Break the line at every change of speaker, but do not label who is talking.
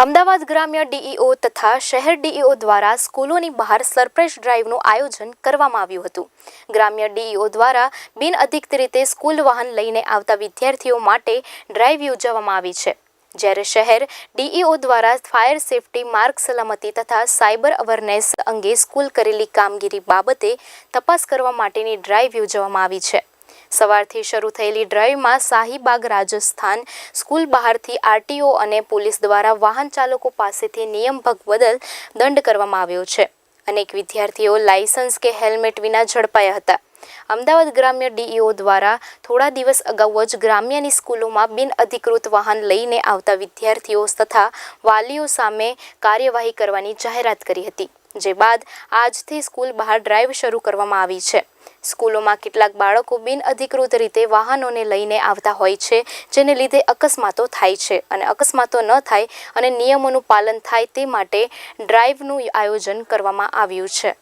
અમદાવાદ ગ્રામ્ય ડીઈઓ તથા શહેર ડીઈઓ દ્વારા સ્કૂલોની બહાર સરપ્રાઇઝ ડ્રાઇવનું આયોજન કરવામાં આવ્યું હતું. ગ્રામ્ય ડીઈઓ દ્વારા બિનઅધિકૃત રીતે સ્કૂલ વાહન લઈને આવતા વિદ્યાર્થીઓ માટે ડ્રાઇવ યોજવામાં આવી છે. જ્યારે શહેર ડીઈઓ દ્વારા ફાયર સેફટી, માર્ગ સલામતી તથા સાયબર અવેરનેસ અંગે સ્કૂલ કરેલી કામગીરી બાબતે તપાસ કરવા માટેની ડ્રાઇવ યોજવામાં આવી છે. સવારથી શરૂ થયેલી ડ્રાઇવમાં શાહીબાગ રાજસ્થાન સ્કૂલ બહારથી આરટીઓ અને પોલીસ દ્વારા વાહન ચાલકો પાસેથી નિયમભંગ બદલ દંડ કરવામાં આવ્યો છે. અનેક વિદ્યાર્થીઓ લાયસન્સ કે હેલ્મેટ વિના ઝડપાયા હતા. અમદાવાદ ગ્રામ્ય ડીઈઓ દ્વારા થોડા દિવસ અગાઉ જ ગ્રામ્યની સ્કૂલોમાં બિનઅધિકૃત વાહન લઈને આવતા વિદ્યાર્થીઓ તથા વાલીઓ સામે કાર્યવાહી કરવાની જાહેરાત કરી હતી. જે બાદ આજથી સ્કૂલ બહાર ડ્રાઇવ શરૂ કરવામાં આવી છે. સ્કૂલોમાં કેટલાક બાળકો બિનઅધિકૃત રીતે વાહનોને લઈને આવતા હોય છે, જેને લીધે અકસ્માતો થાય છે. અને અકસ્માતો ન થાય અને નિયમોનું પાલન થાય તે માટે ડ્રાઇવનું આયોજન કરવામાં આવ્યું છે.